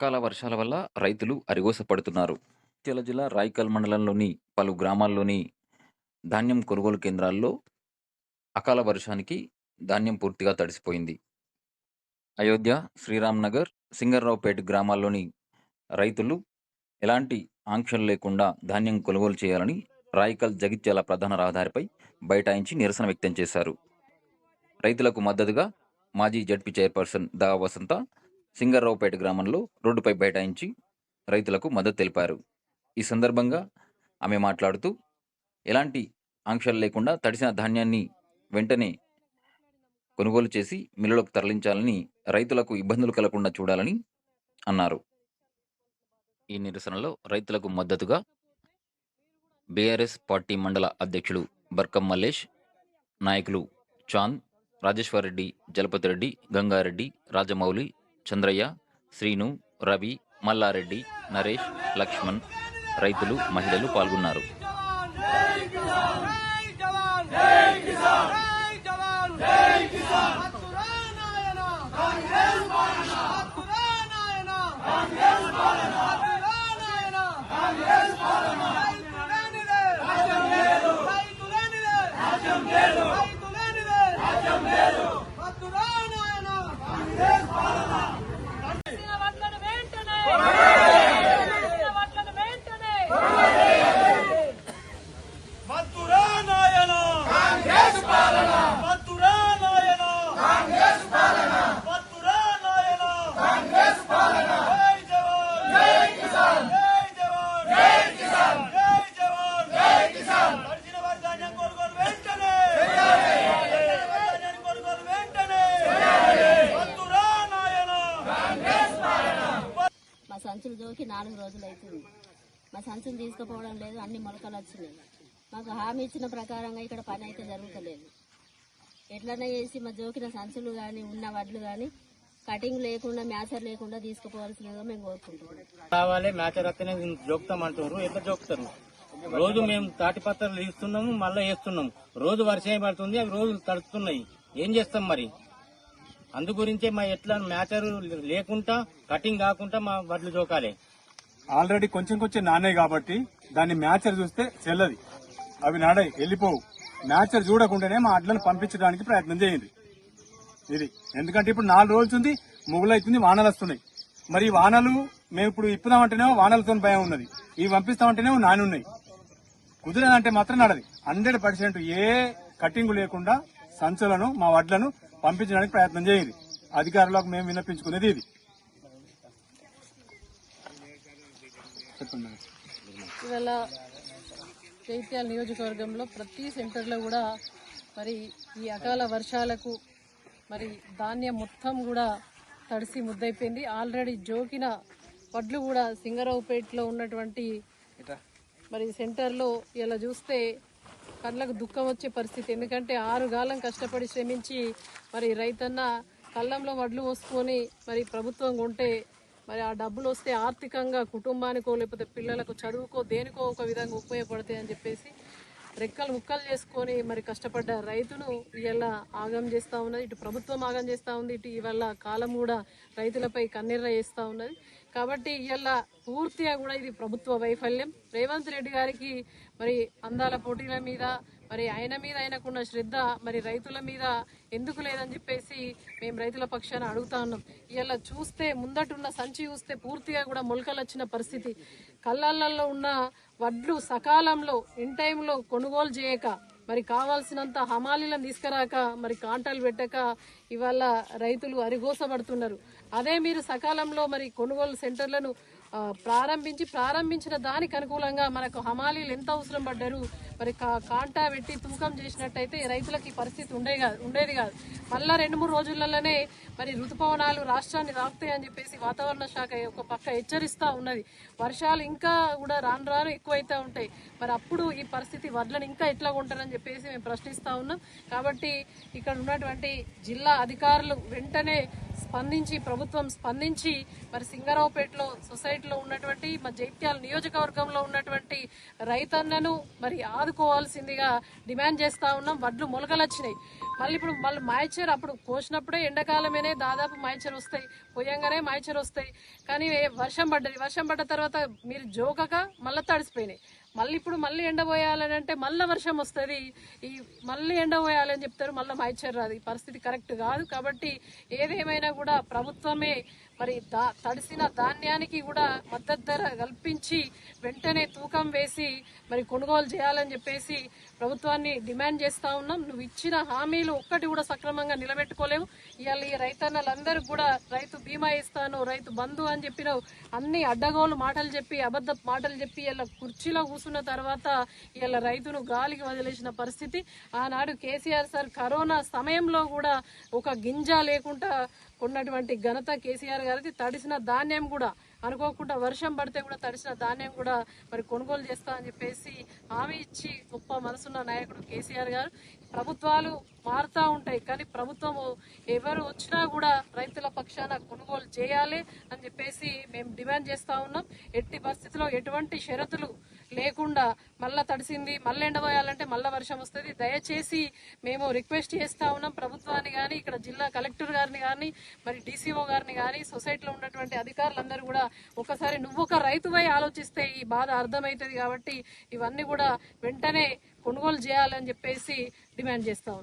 అకాల వర్షాల వల్ల రైతులు అరిగోసపడుతున్నారు. చిత్తూరు జిల్లా రాయికల్ మండలంలోని పలు గ్రామాల్లోని ధాన్యం కొనుగోలు కేంద్రాల్లో అకాల వర్షానికి ధాన్యం పూర్తిగా తడిసిపోయింది. అయోధ్య, శ్రీరామ్నగర్ సింగర్రావుపేట గ్రామాల్లోని రైతులు ఎలాంటి ఆంక్షలు లేకుండా ధాన్యం కొనుగోలు చేయాలని రాయికల్ జగిత్యాల ప్రధాన రహదారిపై బైఠాయించి నిరసన వ్యక్తం చేశారు. రైతులకు మద్దతుగా మాజీ జడ్పీ చైర్పర్సన్ దా వసంత సింగర్రావుపేట గ్రామంలో రోడ్డుపై బైఠాయించి రైతులకు మద్దతు తెలిపారు. ఈ సందర్భంగా ఆమె మాట్లాడుతూ ఎలాంటి ఆంక్షలు లేకుండా తడిసిన ధాన్యాన్ని వెంటనే కొనుగోలు చేసి మిల్లులకు తరలించాలని రైతులకు ఇబ్బందులు కలగకుండా చూడాలని అన్నారు. ఈ నిరసనలో రైతులకు మద్దతుగా బీఆర్ఎస్ పార్టీ మండల అధ్యక్షులు బర్కం మల్లేష్, నాయకులు చాంద్, రాజేశ్వరరెడ్డి, జలపతిరెడ్డి, గంగారెడ్డి, రాజమౌళి, చంద్రయ్య, శ్రీను, రవి, మల్లారెడ్డి, నరేష్, లక్ష్మణ్, రైతులు, మహిళలు పాల్గొన్నారు. జై జవాన్ జై కిసాన్ జై జవాన్ జై కిసాన్ సంచులు జోకి నాలుగు రోజులు అవుతుంది. మా సంచులు తీసుకుపోవడం లేదు అన్ని మొలకలు వచ్చినాయి. మాకు హామీ ఇచ్చిన ప్రకారంగా ఇక్కడ పని అయితే జరుగుతలేదు. ఎట్లనే చేసి మా జోకిన సంచులు కానీ ఉన్న వడ్లు కానీ కటింగ్ లేకుండా మ్యాచర్ లేకుండా తీసుకుపోవాల్సిందిగా మేము కోరుకుంటున్నాం. కావాలి మ్యాచర్ అత్తనే జోక్తాం ఎక్కడ ఎట్లా జోకుతారు? రోజు మేము తాటి పత్రాలు ఇస్తున్నాము మళ్ళీ వేస్తున్నాము. రోజు వర్షం పడుతుంది అవి రోజు తడుతున్నాయి ఏం చేస్తాం మరి? అందు గురించే మా ఎట్లా మ్యాటర్ లేకుండా కటింగ్ కాకుండా మా వడ్లు జోకాలి. ఆల్రెడీ కొంచెం కొంచెం నానే కాబట్టి దాన్ని మ్యాచర్ చూస్తే చెల్లది. అవి నాడే వెళ్ళిపోవు. మ్యాచర్ చూడకుండానే మా అడ్లను పంపించడానికి ప్రయత్నం చేయండి. ఇది. ఎందుకంటే ఇప్పుడు నాలుగు రోజులు ఉంది మొగులైతుంది వానలు వస్తున్నాయి. మరి వానలు మేము ఇప్పుడు ఇప్పుదామంటేనేమో వానలతో భయం ఉన్నది. ఇవి పంపిస్తామంటేనేమో నాని ఉన్నాయి. కుదిరదంటే మాత్రం నడది. హండ్రెడ్ పర్సెంట్ ఏ కటింగ్ లేకుండా సంచులను మా వడ్లను పంపించడానికి ప్రయత్నం చేయండి. అధికారులకు మేము విన్నపించుకునేది ఇది. ఇవాళ జైత్యాల నియోజకవర్గంలో ప్రతి సెంటర్లో కూడా మరి ఈ అకాల వర్షాలకు మరి ధాన్యం మొత్తం కూడా తడిసి ముద్దైపోయింది ఆల్రెడీ జోకిన వడ్లు కూడా సింగరావుపేటలో ఉన్నటువంటి మరి సెంటర్లో ఇలా చూస్తే కళ్ళకు దుఃఖం వచ్చే పరిస్థితి. ఎందుకంటే ఆరు గాలం కష్టపడి శ్రమించి మరి రైతన్న కళ్ళంలో వడ్లు పోసుకొని మరి ప్రభుత్వం కొంటే మరి ఆ డబ్బులు వస్తే ఆర్థికంగా కుటుంబానికో లేకపోతే పిల్లలకు చదువుకో దేనికో ఒక విధంగా ఉపయోగపడతాయి అని చెప్పేసి రెక్కలు ముక్కలు చేసుకొని మరి కష్టపడ్డ రైతును ఇలా ఆగం చేస్తూ ఉన్నది. ఇటు ప్రభుత్వం ఆగం చేస్తూ ఉంది. ఇటు ఇవాళ కాలం కూడా రైతులపై కన్నెర్ర చేస్తూ ఉన్నది. కాబట్టి ఇవాళ పూర్తిగా కూడా ఇది ప్రభుత్వ వైఫల్యం. రేవంత్ రెడ్డి గారికి మరి అందాల పోటీల మీద మరి ఆయన మీద ఆయనకున్న శ్రద్ధ మరి రైతుల మీద ఎందుకు లేదని చెప్పేసి మేము రైతుల పక్షాన అడుగుతా ఉన్నాం. ఇలా చూస్తే ముందటున్న సంచి చూస్తే పూర్తిగా కూడా మొలకలు వచ్చిన పరిస్థితి. కళ్ళల్లో ఉన్న వడ్లు సకాలంలో ఇన్ టైంలో కొనుగోలు చేయక మరి కావాల్సినంత హమాలీలను తీసుకురాక మరి కాంటాలు పెట్టక ఇవాళ రైతులు అరిగోసపడుతున్నారు అదే మీరు సకాలంలో మరి కొనుగోలు సెంటర్లను ప్రారంభించి ప్రారంభించిన దానికి అనుకూలంగా మనకు హమాలీలు ఎంత అవసరం పడ్డారు? మరి కా- కాంటా పెట్టి తూకం చేసినట్టయితే రైతులకు ఈ పరిస్థితి ఉండే కాదు ఉండేది కాదు. మళ్ళా రెండు మూడు రోజులలోనే మరి ఋతుపవనాలు రాష్ట్రాన్ని రాకుతాయని చెప్పేసి వాతావరణ శాఖ ఒక పక్క హెచ్చరిస్తూ ఉన్నది. వర్షాలు ఇంకా కూడా రాను రాను ఎక్కువైతే ఉంటాయి. మరి అప్పుడు ఈ పరిస్థితి వడ్లను ఇంకా ఎట్లా ఉంటారని చెప్పేసి మేము ప్రశ్నిస్తూ ఉన్నాం. కాబట్టి ఇక్కడ ఉన్నటువంటి జిల్లా అధికారులు వెంటనే స్పందించి ప్రభుత్వం స్పందించి మరి సింగరావుపేటలో సొసైటీలో ఉన్నటువంటి మా జైత్యాల నియోజకవర్గంలో ఉన్నటువంటి రైతన్నను మరి ఆదుకోవాల్సిందిగా డిమాండ్ చేస్తా ఉన్నాం. వడ్లు మొలకలు వచ్చినాయి మళ్ళీ ఇప్పుడు మళ్ళీ మాయచర్ అప్పుడు కోసినప్పుడే ఎండాకాలమేనే దాదాపు మాయచర్ వస్తాయి. పోయంగానే మాయచర్ వస్తాయి. కానీ వర్షం పడ్డది. వర్షం పడ్డ తర్వాత మీరు జోకక మళ్ళీ తడిసిపోయినాయి. మళ్ళీ ఇప్పుడు మళ్ళీ ఎండ పోయాలని అంటే మళ్ళీ వర్షం వస్తుంది. ఈ మళ్ళీ ఎండ పోయాలని చెప్తారు మళ్ళీ మాయిచ్చారు రాదు. ఈ పరిస్థితి కరెక్ట్ కాదు కాబట్టి ఏదేమైనా కూడా ప్రభుత్వమే మరి దా తడిసిన ధాన్యానికి కూడా మద్దతు ధర కల్పించి వెంటనే తూకం వేసి మరి కొనుగోలు చేయాలని చెప్పేసి ప్రభుత్వాన్ని డిమాండ్ చేస్తా ఉన్నాం. నువ్వు ఇచ్చిన హామీలు ఒక్కటి కూడా సక్రమంగా నిలబెట్టుకోలేవు. ఇవాళ ఈ రైతన్నలందరూ కూడా రైతు బీమా ఇస్తాను రైతు బంధు అని చెప్పినావు అన్ని అడ్డగోలు మాటలు చెప్పి అబద్ధ మాటలు చెప్పి ఇలా కుర్చీలో కూర్చున్న తర్వాత ఇలా రైతును గాలికి వదిలేసిన పరిస్థితి. ఆనాడు కేసీఆర్ సార్ కరోనా సమయంలో కూడా ఒక గింజ లేకుండా ఉన్నటువంటి ఘనత కేసీఆర్ గారిది. తడిసిన ధాన్యం కూడా అనుకోకుండా వర్షం పడితే కూడా తడిసిన ధాన్యం కూడా మరి కొనుగోలు చేస్తా అని చెప్పేసి హామీ ఇచ్చి గొప్ప మనసున్న నాయకుడు కేసీఆర్ గారు. ప్రభుత్వాలు మారుతూ ఉంటాయి కానీ ప్రభుత్వం ఎవరు వచ్చినా కూడా రైతుల పక్షాన కొనుగోలు చేయాలి అని చెప్పేసి మేము డిమాండ్ చేస్తూ ఉన్నాం. ఎట్టి పరిస్థితిలో ఎటువంటి షరతులు లేకుండా మళ్ళా తడిసింది మళ్ళీ ఎండబోయాలంటే మళ్ళీ వర్షం వస్తుంది. దయచేసి మేము రిక్వెస్ట్ చేస్తా ఉన్నాం ప్రభుత్వాన్ని కానీ ఇక్కడ జిల్లా కలెక్టర్ గారిని కానీ మరి డీసీఓ గారిని కానీ సొసైటీలో ఉన్నటువంటి అధికారులందరూ కూడా ఒకసారి నువ్వు ఒక రైతువై ఆలోచిస్తే ఈ బాధ అర్థమవుతుంది కాబట్టి ఇవన్నీ కూడా వెంటనే కొనుగోలు చేయాలని చెప్పేసి డిమాండ్ చేస్తా